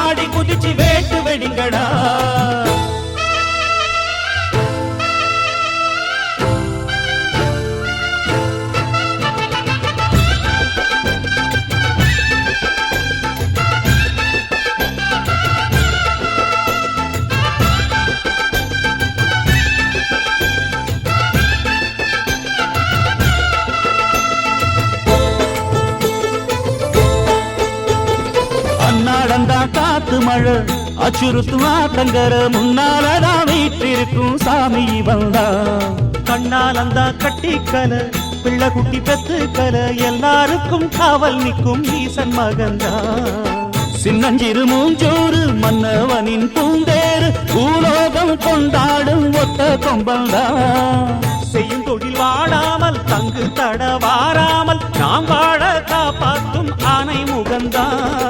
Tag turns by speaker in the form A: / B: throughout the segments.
A: ஆடி குதிச்சு வேட்டு வெடிங்கடா. காத்து மழை அச்சுறுத்துவா தங்கர முன்னாலதான் வீட்டிருக்கும் சாமி வந்தா கண்ணால்
B: கண்ணாலந்தா கட்டிக்கல பிள்ளை குட்டி பெத்துக்கல எல்லாருக்கும் காவல் நிற்கும் ஈசன் மகந்தா
A: சின்னஞ்சிறு மூஞ்சோறு மன்னவனின் பூந்தேறு பூலோகம் கொண்டாடும் ஒத்த கொம்பந்தா
B: செய்யும் தொழில் வாழாமல் தங்கு தட வாராமல் நாம் வாழ காப்பாற்றும் ஆனை
A: முகந்தான்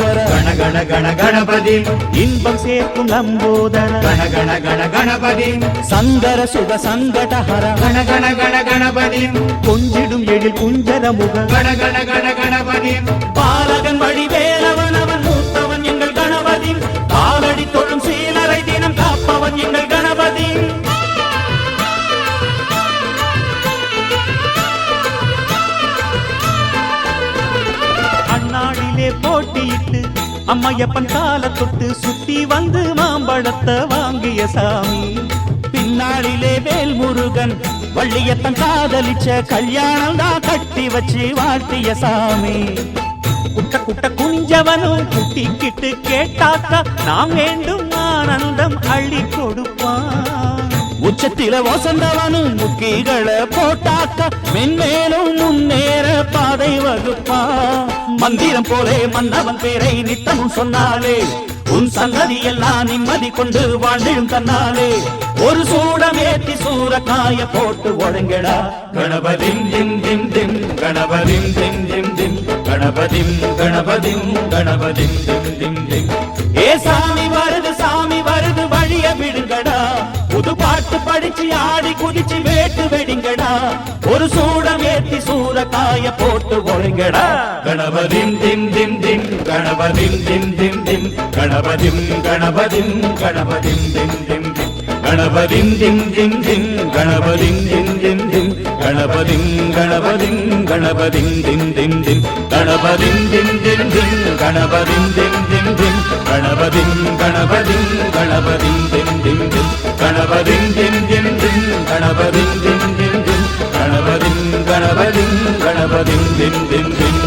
A: விக்னேஸ்வர
C: கண கண கண கணபதிம்
B: இன்பம் சேர்க்கும் லம்போதர
C: கண கண கண கணபதிம்
A: சந்தர சுக சங்கடஹர
C: கண கண கண கணபதிம்
B: கொஞ்சிடும் எழில் குஞ்சர முக.
C: கண கண கண கணபதிம்
A: பாலகன் வழி
B: அம்மையப்பன் கால தொட்டு சுத்தி வந்து மாம்பழத்தை வாங்கிய சாமி.
A: பின்னாளிலே வேல் முருகன் வள்ளியத்தன் காதலிச்ச கல்யாணம் தான் கட்டி வச்சு வாழ்த்திய சாமி.
B: குட்ட குட்ட குஞ்சவனும் குட்டிக்கிட்டு கேட்டாக்கா நாம் வேண்டும் ஆனந்தம் அள்ளி கொடுப்பான்.
A: உச்சத்தில வசந்தவனும் முக்கிகளை போட்டாக்க. மென்மேலும் முன்னேற பாதை வகுப்பா. மந்திரம் போலே மன்னவன் பேரை நித்தமும் சொன்னாலே. உன் சந்ததி எல்லாம் நிம்மதி கொண்டு வாழ்ந்தும் தன்னாலே. ஒரு சூடமேத்தி சூறக்காய போட்டு ஒழுங்கடா.
C: கணபதிம் திம் திம் திம் கணபதிம் திம் திம் திம் கணபதிம் கணபதிம் கணபதிம் திம் திம் திம்.
A: ஏ சாமி பாட்டு படிச்சு ஆடி குதிச்சு வேட்டு வெடிங்கடா. ஒரு சூடம் ஏத்தி சூறக்காய போட்டு ஒழுங்கடா.
C: கணபதிம் திம் திம் திம் கணபதிம் திம் திம் திம் கணபதிம் கணபதிம் கணபதிம் திம் திம் திம். கணபதிம் திம் திம் திம் கணபதிம் திம் திம் கணபதிங் கணபதிங் கணபதிங் தின் தின் தின் கணபதிங் தின் தின் தின் கணபதிங் தின் தின் தின் கணபதிங் கணபதிங் கணபதிங் தின் கணபதிங் தின் தின் தின் கணபதிங் கணபதிங் கணபதிங் தின் தின் தின்